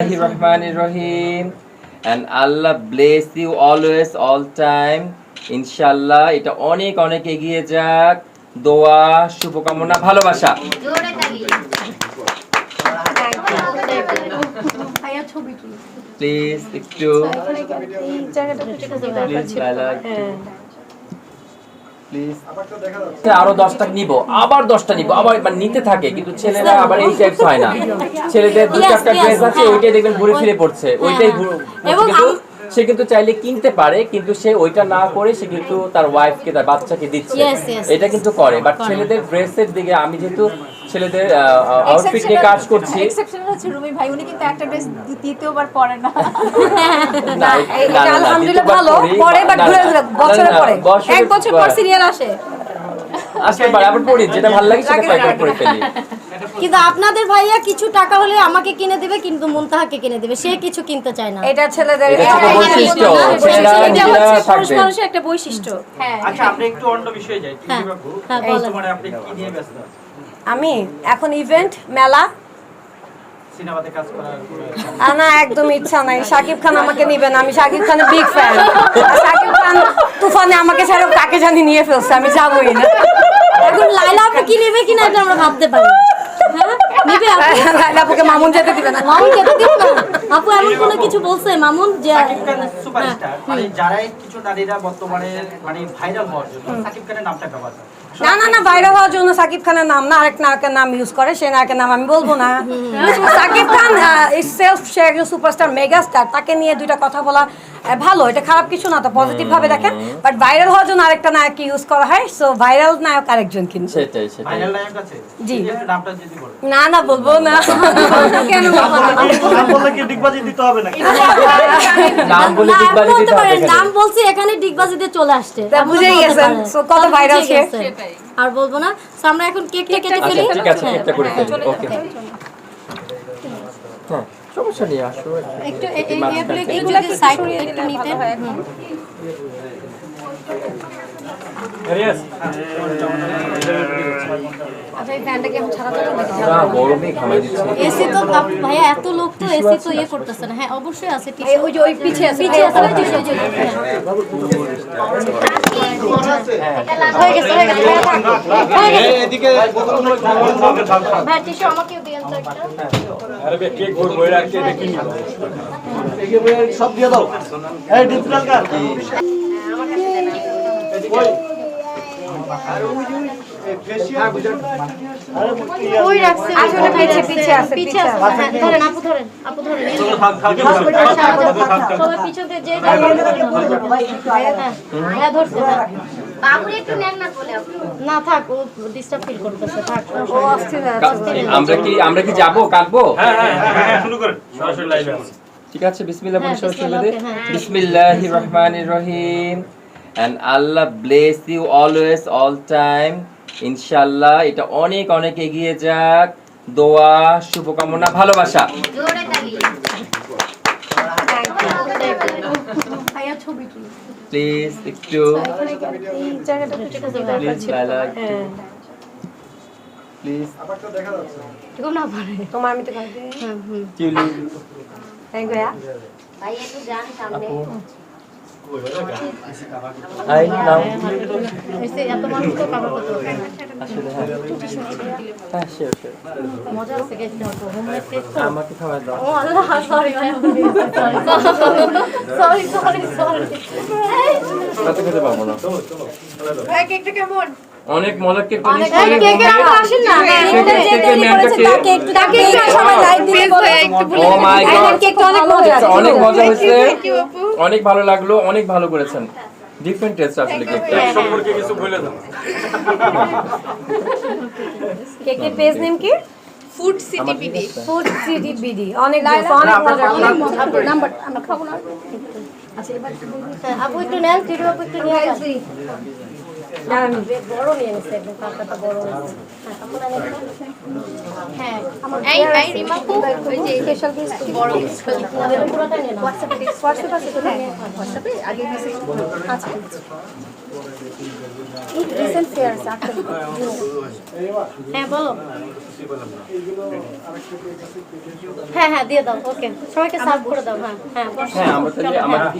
Bismillahirrahmanirrahim. And Allah bless you always, all time. ইনশাল্লাহ এটা অনেক অনেক এগিয়ে যাক। দোয়া শুভকামনা ভালোবাসা। প্লিজ একটু। প্লিজ আরও দশটা নিব আবার দশটা নিব। আবার মানে নিতে থাকে কিন্তু ছেলেরা আবার এই টাইপ হয় না। ছেলেদের দু চারটা ড্রেস আছে হ্যাঁ। ওইটাই দেখবেন ঘুরে ফিরে পড়ছে। ওইটাই কিন্তু আম- সে কিন্তু চাইলে কিনতে পারে কিন্তু সে ওইটা না করে সে কিন্তু তার ওয়াইফকে তার বাচ্চাকে দিচ্ছে। এটা কিন্তু করে। বাট ছেলেদের ড্রেসের দিকে আমি যেহেতু ছেলেদের আউটফিট নিয়ে কাজ করছি। এক্সেপশন হচ্ছে রুমি ভাই উনি কিন্তু একটা ড্রেস দ্বিতীয়বার পরে না। না, আলহামদুলিল্লাহ ভালো পরে বাট ঘুরে ঘুরে বছরে পরে। এক বছর পর। সিরিয়াল আসে। আসতে পারে আবার পড়ি যেটা ভালো লাগে সেটা করে ফেলি। কিন্তু আপনাদের ভাইয়া কিছু টাকা হলে আমাকে কিনে দেবে কিন্তু মুনতাহাকে কিনে দেবে। সে কিছু কিনতে চায় না। এটা ছেলেদের বৈশিষ্ট্য, একটা বৈশিষ্ট্য। হ্যাঁ। আচ্ছা আপনি একটু অন্য বিষয়ে যাই। হ্যাঁ, হ্যাঁ, আপনি কি নিয়ে ব্যস্ত? আমি? এখন ইভেন্ট মেলা? সিনেমাতে কাজ করার আর না একদম ইচ্ছা নাই। শাকিব খান আমাকে নিবেন আমি শাকিব খানের বিগ ফ্যান শাকিব খান তুফানে আমাকে ছাড়া কাকে জানি নিয়ে ফেলছে আমি যাবোই না। এখন লাইলা আপু কি নেবে কিনা এটা আমরা ভাবতে পারি। হ্যাঁ? নিবে আপু আপুকে মামুন যেতে দিবে না। মামুন যেতে দিব না। আপু এমন কোনো কিছু বলছে মামুন যে সুপারস্টার মানে যারাই কিছু নারীরা বর্তমানে মানে ভাইরাল হওয়ার জন্য সাকিব খানের নামটা ব্যবহার করে না না না বাইরে হওয়ার জন্য সাকিব খানের নাম না আরেক নায়কের নাম ইউজ করে সেই নায়কের নাম আমি বলব না। সাকিব খান সেলফ সে একজন সুপারস্টার মেগা স্টার তাকে নিয়ে দুইটা কথা বলা ভালো এটা খারাপ কিছু না তো পজিটিভ ভাবে দেখেন। বাট ভাইরাল হওয়ার জন্য আরেকটা নায়ক ইউজ করা হয় সো ভাইরাল নায়ক আরেকজন কিন্তু। সেটাই সেটাই। ভাইরাল নায়ক আছে? জি। নামটা যদি বলেন না না বলব না। কেন নাম বললে কি ডিগবাজি দিতে হবে নাকি? নাম বলে না, দিতে হবে নাম বলছি এখানে ডিগবাজিতে চলে আসছে। তা বুঝেই গেছেন। কত viral সে। আর বলব না আমরা এখন কেকটা কেটে আচ্ছা ফেলি। ঠিক আছে কেকটা একটা করে ফেলি ওকে। হ্যাঁ সমস্যা নেই আসো একটু এই এগুলো। একটু যদি সাইড একটু নিতে হুম। আচ্ছা এই ফ্যানটা কি এখন ছাড়াতে হবে নাকি? না গরমে ঘামাই দিচ্ছে এসি তো ভাইয়া এত লোক তো এসি তো ইয়ে করতেছে না। হ্যাঁ অবশ্যই আছে ওই যে ওই পিছে আছে। পিছে আছে ওই টিস্যু যে হ্যাঁ। গেছে হয়ে গেছে ভাইয়া, থাক। গেছে। ভাই টিস্যু আমাকেও দিয়েন তো একটা। সব দিয়ে দাও আচ্ছা, আমরা কি আমরা কি যাব? কাটবো করেন সরাসরি লাইভে ঠিক আছে বিসমিল্লাহ হ্যাঁ, শুরু বিসমিল্লাহ, হ্যাঁ। রহমানির রহিম। And Allah bless you always all time ইনশাল্লাহ এটা অনেক অনেক এগিয়ে যাক। দোয়া শুভকামনা ভালোবাসা। প্লিজ একটু। প্লিজ না পারে তোমার আমি তো হুম টিউলি Thank ভাই একটু যান সামনে। হাই নাও। এসে এত মানুষ তো কাভার করতে পারবে না? আসলে হ্যাঁ। হ্যাঁ. মজা আছে গেছে কেক তো। আমাকে খাওয়া দাও। ও আল্লাহ সরি ভাই সরি সরি সরি খেতে পাবো না। কেকটা কেমন? অনেক কেক কেকের আপু আসেন না? কেকের যে কেকের করেছে তাকে একটু তাকে একটু সবাই লাইক দিলে বলে ও মাই গড অনেক মজা অনেক মজা হয়েছে। অনেক ভালো লাগল অনেক ভালো করেছেন। ডিফারেন্ট টেস্ট আসলে কেক সম্পর্কে কিছু বলে দাও কেকের পেজ নেম কি? Food City BD Food City BD অনেক অনেক মজা অনেক মজা নাম্বার আমরা খাব না। আচ্ছা এবার আপু একটু নেন আপু একটু নিয়ে আসি বড় নিয়ে নিচ্ছে একদম কাপড়টা বড় হ্যাঁ হ্যাঁ এই এই রিমাকু ওই যে স্পেশাল বড় পুরোটা নিয়ে নাও। হোয়াটসঅ্যাপ আছে তো? হোয়াটসঅ্যাপে আগে মেসেজ আচ্ছা রিসেন্ট ফেয়ার আছে হ্যাঁ বলো। হ্যাঁ হ্যাঁ দিয়ে দাও। ওকে সবাইকে সার্ভ করে দাও। হ্যাঁ হ্যাঁ হ্যাঁ আমরা তাহলে হ্যাঁ।